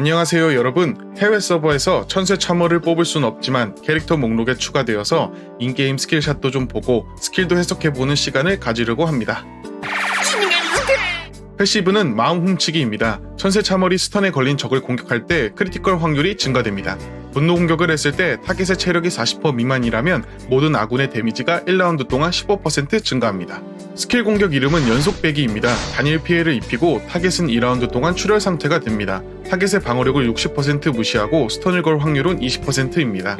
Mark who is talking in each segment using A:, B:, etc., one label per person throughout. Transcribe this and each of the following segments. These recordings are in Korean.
A: 안녕하세요 여러분 해외 서버에서 천세 참어를 뽑을 순 없지만 캐릭터 목록에 추가되어서 인게임 스킬샷도 좀 보고 스킬도 해석해보는 시간을 가지려고 합니다 패시브는 마음 훔치기입니다. 천세 참얼이 스턴에 걸린 적을 공격할 때 크리티컬 확률이 증가됩니다. 분노 공격을 했을 때 타겟의 체력이 40% 미만이라면 모든 아군의 데미지가 1라운드 동안 15% 증가합니다. 스킬 공격 이름은 연속 배기입니다. 단일 피해를 입히고 타겟은 2라운드 동안 출혈 상태가 됩니다. 타겟의 방어력을 60% 무시하고 스턴을 걸 확률은 20%입니다.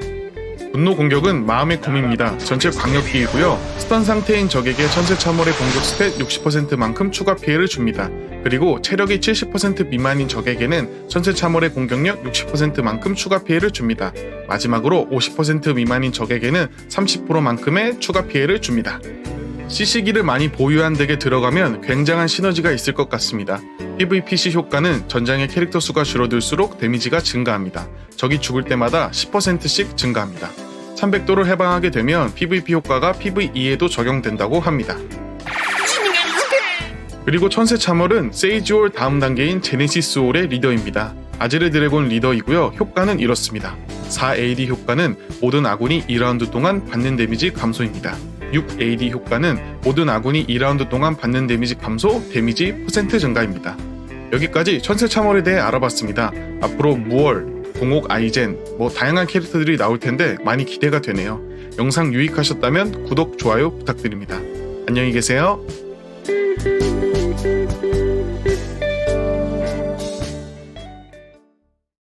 A: 분노 공격은 마음의 검입니다. 전체 광역 피해고요. 스턴 상태인 적에게 천세 참월의 공격 스탯 60%만큼 추가 피해를 줍니다. 그리고 체력이 70% 미만인 적에게는 천세 참월의 공격력 60%만큼 추가 피해를 줍니다. 마지막으로 50% 미만인 적에게는 30%만큼의 추가 피해를 줍니다. CC기를 많이 보유한 덱에 들어가면 굉장한 시너지가 있을 것 같습니다. PVPC 효과는 전장의 캐릭터 수가 줄어들수록 데미지가 증가합니다. 적이 죽을 때마다 10%씩 증가합니다. 300도를 해방하게 되면 PVP 효과가 PVE에도 적용된다고 합니다. 그리고 천세 참월은 세이지올 다음 단계인 제네시스 올의 리더입니다. 아즈레 드래곤 리더이고요. 효과는 이렇습니다. 4AD 효과는 모든 아군이 2라운드 동안 받는 데미지 감소입니다. 6AD 효과는 모든 아군이 2라운드 동안 받는 데미지 감소, 데미지 퍼센트 증가입니다. 여기까지 천세 참월에 대해 알아봤습니다. 앞으로 무얼, 공옥 아이젠, 뭐 다양한 캐릭터들이 나올 텐데 많이 기대가 되네요. 영상 유익하셨다면 구독, 좋아요 부탁드립니다. 안녕히 계세요.